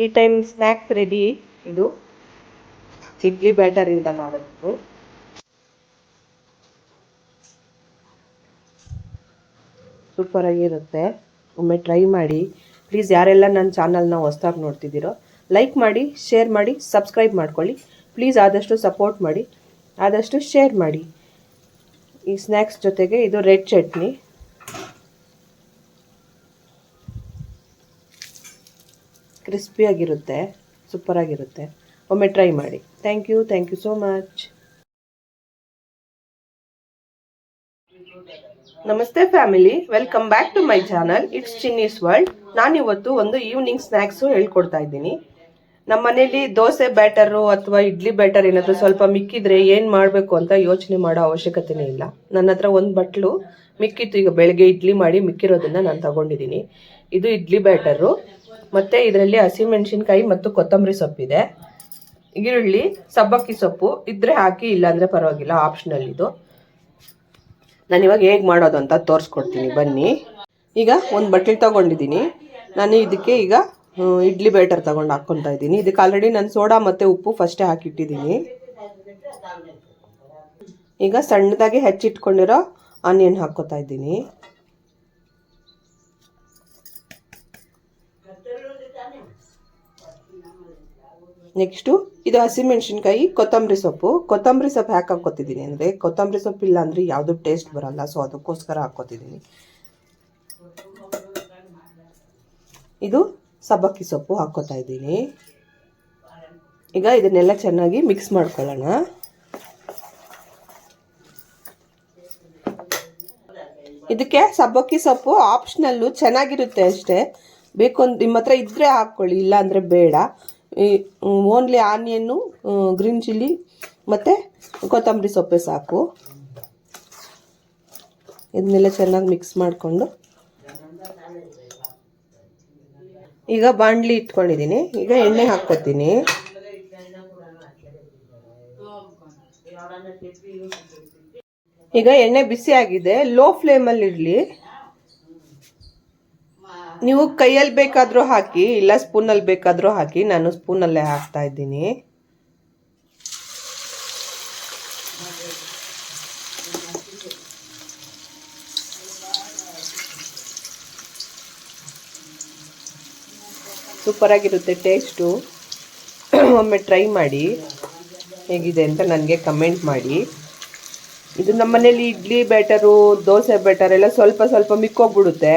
Tea time snacks ready ಇದು. ಇಡ್ಲಿ ಬ್ಯಾಟರಿಂದ ಮಾಡೋದು. Super ಆಗಿರುತ್ತೆ. ಒಮ್ಮೆ ಟ್ರೈ ಮಾಡಿ. ಪ್ಲೀಸ್ ಯಾರೆಲ್ಲ ನನ್ನ ಚಾನಲ್ನ ಹೊಸ್ದಾಗಿ ನೋಡ್ತಿದ್ದೀರೋ ಲೈಕ್ ಮಾಡಿ ಶೇರ್ ಮಾಡಿ ಸಬ್ಸ್ಕ್ರೈಬ್ ಮಾಡ್ಕೊಳ್ಳಿ. ಪ್ಲೀಸ್ ಆದಷ್ಟು ಸಪೋರ್ಟ್ ಮಾಡಿ. ಆದಷ್ಟು ಶೇರ್ ಮಾಡಿ. ಈ ಸ್ನ್ಯಾಕ್ಸ್ ಜೊತೆಗೆ ಇದು ರೆಡ್ ಚಟ್ನಿ. ಕ್ರಿಸ್ಪಿಯಾಗಿರುತ್ತೆ ಸೂಪರಾಗಿರುತ್ತೆ ಒಮ್ಮೆ ಟ್ರೈ ಮಾಡಿ. Thank you thank you so much ನಮಸ್ತೆ family welcome back to my channel it's Chinni's world ನಾನಿವತ್ತು ಒಂದು ಈವ್ನಿಂಗ್ ಸ್ನ್ಯಾಕ್ಸು ಹೇಳ್ಕೊಡ್ತಾ ಇದ್ದೀನಿ. ನಮ್ಮ ಮನೇಲಿ ದೋಸೆ ಬ್ಯಾಟರು ಅಥವಾ ಇಡ್ಲಿ ಬ್ಯಾಟರ್ ಏನಾದರೂ ಸ್ವಲ್ಪ ಮಿಕ್ಕಿದ್ರೆ ಏನು ಮಾಡಬೇಕು ಅಂತ ಯೋಚನೆ ಮಾಡೋ ಅವಶ್ಯಕತೆನೇ ಇಲ್ಲ. ನನ್ನ ಹತ್ರ ಒಂದು ಬಟ್ಲು ಮಿಕ್ಕಿತ್ತು. ಈಗ ಬೆಳಗ್ಗೆ ಇಡ್ಲಿ ಮಾಡಿ ಮಿಕ್ಕಿರೋದನ್ನ ನಾನು ತಗೊಂಡಿದ್ದೀನಿ. ಇದು ಇಡ್ಲಿ ಬ್ಯಾಟರು ಮತ್ತು ಇದರಲ್ಲಿ ಹಸಿಮೆಣಸಿನ್ಕಾಯಿ ಮತ್ತು ಕೊತ್ತಂಬರಿ ಸೊಪ್ಪಿದೆ ಈರುಳ್ಳಿ, ಸಬ್ಬಕ್ಕಿ ಸೊಪ್ಪು ಇದ್ರೆ ಹಾಕಿ, ಇಲ್ಲಾಂದರೆ ಪರವಾಗಿಲ್ಲ ಆಪ್ಷನಲ್ ಇದು. ನಾನು ಇವಾಗ ಹೇಗೆ ಮಾಡೋದು ಅಂತ ತೋರಿಸ್ಕೊಡ್ತೀನಿ, ಬನ್ನಿ. ಈಗ ಒಂದು ಬಟ್ಲಿ ತಗೊಂಡಿದ್ದೀನಿ. ನಾನು ಇದಕ್ಕೆ ಈಗ ಇಡ್ಲಿ ಬ್ಯಾಟರ್ ತಗೊಂಡು ಹಾಕ್ಕೊತಾ ಇದ್ದೀನಿ. ಇದಕ್ಕೆ ಆಲ್ರೆಡಿ ನಾನು ಸೋಡಾ ಮತ್ತು ಉಪ್ಪು ಫಸ್ಟೇ ಹಾಕಿಟ್ಟಿದ್ದೀನಿ. ಈಗ ಸಣ್ಣದಾಗಿ ಹೆಚ್ಚಿಟ್ಕೊಂಡಿರೋ ಆನಿಯನ್ ಹಾಕ್ಕೊತಾ ಇದ್ದೀನಿ. ನೆಕ್ಸ್ಟು ಇದು ಹಸಿಮೆಣ್ಸಿನ್ಕಾಯಿ ಕೊತ್ತಂಬರಿ ಸೊಪ್ಪು. ಕೊತ್ತಂಬರಿ ಸೊಪ್ಪು ಯಾಕೆ ಹಾಕ್ಕೊತಿದ್ದೀನಿ ಅಂದರೆ, ಕೊತ್ತಂಬರಿ ಸೊಪ್ಪು ಇಲ್ಲ ಅಂದರೆ ಯಾವುದೂ ಟೇಸ್ಟ್ ಬರಲ್ಲ ಸೊ ಅದಕ್ಕೋಸ್ಕರ ಹಾಕ್ಕೊತಿದ್ದೀನಿ. ಇದು ಸಬ್ಬಕ್ಕಿ ಸೊಪ್ಪು ಹಾಕ್ಕೊತಾ ಇದ್ದೀನಿ. ಈಗ ಇದನ್ನೆಲ್ಲ ಚೆನ್ನಾಗಿ ಮಿಕ್ಸ್ ಮಾಡ್ಕೊಳ್ಳೋಣ. ಇದಕ್ಕೆ ಸಬ್ಬಕ್ಕಿ ಸೊಪ್ಪು ಆಪ್ಷನಲ್ಲು ಚೆನ್ನಾಗಿರುತ್ತೆ ಅಷ್ಟೇ. ಬೇಕು ನಿಮ್ಮ ಹತ್ರ ಇದ್ದರೆ ಹಾಕ್ಕೊಳ್ಳಿ ಇಲ್ಲ ಅಂದರೆ ಬೇಡ ಓನ್ಲಿ ಆನಿಯನ್ನು ಗ್ರೀನ್ ಚಿಲ್ಲಿ ಮತ್ತು ಕೊತ್ತಂಬರಿ ಸೊಪ್ಪೆ ಸಾಕು. ಇದನ್ನೆಲ್ಲ ಚೆನ್ನಾಗಿ ಮಿಕ್ಸ್ ಮಾಡಿಕೊಂಡು. ಈಗ ಬಾಣಲಿ ಇಟ್ಕೊಂಡಿದ್ದೀನಿ. ಈಗ ಎಣ್ಣೆ ಹಾಕ್ಕೊತೀನಿ. ಈಗ ಎಣ್ಣೆ ಬಿಸಿ ಆಗಿದೆ ಲೋ ಫ್ಲೇಮಲ್ಲಿ ಇರಲಿ ನೀವು ಕೈಯಲ್ಲಿ ಬೇಕಾದರೂ ಹಾಕಿ, ಇಲ್ಲ ಸ್ಪೂನಲ್ಲಿ ಬೇಕಾದರೂ ಹಾಕಿ, ನಾನು ಸ್ಪೂನಲ್ಲೇ ಹಾಕ್ತಾ ಇದ್ದೀನಿ. ಸೂಪರಾಗಿರುತ್ತೆ ಟೇಸ್ಟು ಒಮ್ಮೆ ಟ್ರೈ ಮಾಡಿ, ಹೇಗಿದೆ ಅಂತ ನನಗೆ ಕಮೆಂಟ್ ಮಾಡಿ. ಇದು ನಮ್ಮ ಮನೇಲಿ ಇಡ್ಲಿ ಬ್ಯಾಟರು ದೋಸೆ ಬ್ಯಾಟರ್ ಎಲ್ಲ ಸ್ವಲ್ಪ ಸ್ವಲ್ಪ ಮಿಕ್ಕೋಗ್ಬಿಡುತ್ತೆ.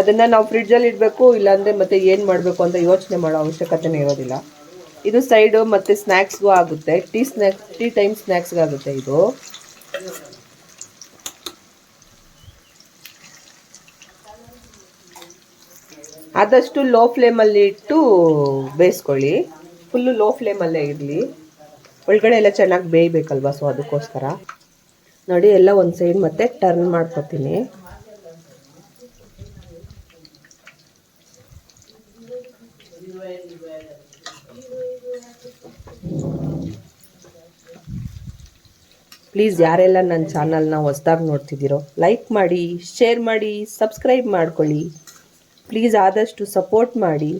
ಅದನ್ನು ನಾವು ಫ್ರಿಡ್ಜಲ್ಲಿ ಇಡಬೇಕು, ಇಲ್ಲಾಂದರೆ ಮತ್ತೆ ಏನು ಮಾಡಬೇಕು ಅಂತ ಯೋಚನೆ ಮಾಡೋ ಅವಶ್ಯಕತೆನೇ ಇರೋದಿಲ್ಲ. ಇದು ಸೈಡು ಮತ್ತು ಸ್ನ್ಯಾಕ್ಸ್ಗೂ ಆಗುತ್ತೆ. ಟೀ ಸ್ನ್ಯಾಕ್ಸ್ ಟೀ ಟೈಮ್ ಸ್ನ್ಯಾಕ್ಸ್ಗಾಗುತ್ತೆ ಇದು. ಆದಷ್ಟು ಲೋ ಫ್ಲೇಮಲ್ಲಿ ಇಟ್ಟು ಬೇಯಿಸ್ಕೊಳ್ಳಿ. ಫುಲ್ಲು ಲೋ ಫ್ಲೇಮಲ್ಲೇ ಇರಲಿ ಒಳಗಡೆ ಎಲ್ಲ ಚೆನ್ನಾಗಿ ಬೇಯಬೇಕಲ್ವಾ ಸೊ ಅದಕ್ಕೋಸ್ಕರ. ನೋಡಿ, ಎಲ್ಲ ಒಂದು ಸೈಡ್ ಮತ್ತೆ ಟರ್ನ್ ಮಾಡ್ಕೊತೀನಿ. ಪ್ಲೀಸ್ ಯಾರೆಲ್ಲ ನನ್ನ ಚಾನಲ್ನ ಹೊಸ್ದಾಗಿ ನೋಡ್ತಿದ್ದೀರೋ ಲೈಕ್ ಮಾಡಿ ಶೇರ್ ಮಾಡಿ ಸಬ್ಸ್ಕ್ರೈಬ್ ಮಾಡ್ಕೊಳ್ಳಿ. ಪ್ಲೀಸ್ ಆದಷ್ಟು ಸಪೋರ್ಟ್ ಮಾಡಿ.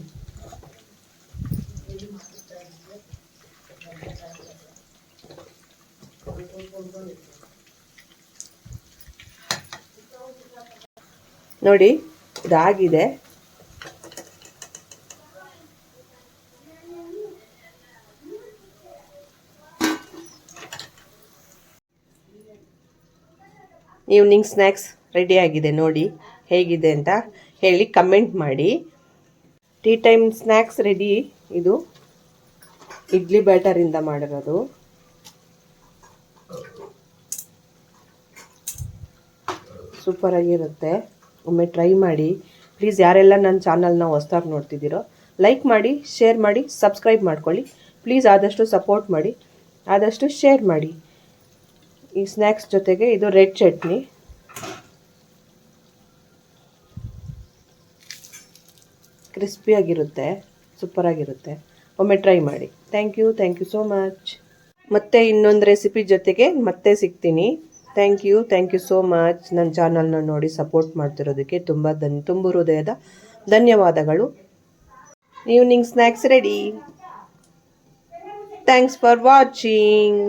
ನೋಡಿ, ಇದಾಗಿದೆ. ಈವ್ನಿಂಗ್ ಸ್ನ್ಯಾಕ್ಸ್ ಆಗಿದೆ ನೋಡಿ. ಹೇಗಿದೆ ಅಂತ ಹೇಳಿ ಕಮೆಂಟ್ ಮಾಡಿ. ಟೀ ಟೈಮ್ ಸ್ನ್ಯಾಕ್ಸ್ ರೆಡಿ ಇದು. ಇಡ್ಲಿ ಬ್ಯಾಟರಿಂದ ಮಾಡಿರೋದು. ಸೂಪರಾಗಿರುತ್ತೆ ಒಮ್ಮೆ ಟ್ರೈ ಮಾಡಿ. ಪ್ಲೀಸ್ ಯಾರೆಲ್ಲ ನನ್ನ ಚಾನಲ್ನ ಹೊಸ್ದಾಗಿ ನೋಡ್ತಿದ್ದೀರೋ ಲೈಕ್ ಮಾಡಿ ಶೇರ್ ಮಾಡಿ ಸಬ್ಸ್ಕ್ರೈಬ್ ಮಾಡ್ಕೊಳ್ಳಿ. ಪ್ಲೀಸ್ ಆದಷ್ಟು ಸಪೋರ್ಟ್ ಮಾಡಿ. ಆದಷ್ಟು ಶೇರ್ ಮಾಡಿ. ಈ ಸ್ನ್ಯಾಕ್ಸ್ ಜೊತೆಗೆ ಇದು ರೆಡ್ ಚಟ್ನಿ. ಕ್ರಿಸ್ಪಿಯಾಗಿರುತ್ತೆ ಸೂಪರಾಗಿರುತ್ತೆ ಒಮ್ಮೆ ಟ್ರೈ ಮಾಡಿ. Thank you thank you so much ಮತ್ತೆ ಇನ್ನೊಂದು ರೆಸಿಪಿ ಜೊತೆಗೆ ಮತ್ತೆ ಸಿಗ್ತೀನಿ. Thank you thank you so much ನನ್ನ ಚಾನಲ್ನ ನೋಡಿ ಸಪೋರ್ಟ್ ಮಾಡ್ತಿರೋದಕ್ಕೆ ತುಂಬ ಧನ್, ತುಂಬ ಹೃದಯದ ಧನ್ಯವಾದಗಳು. Evening snacks ready thanks for watching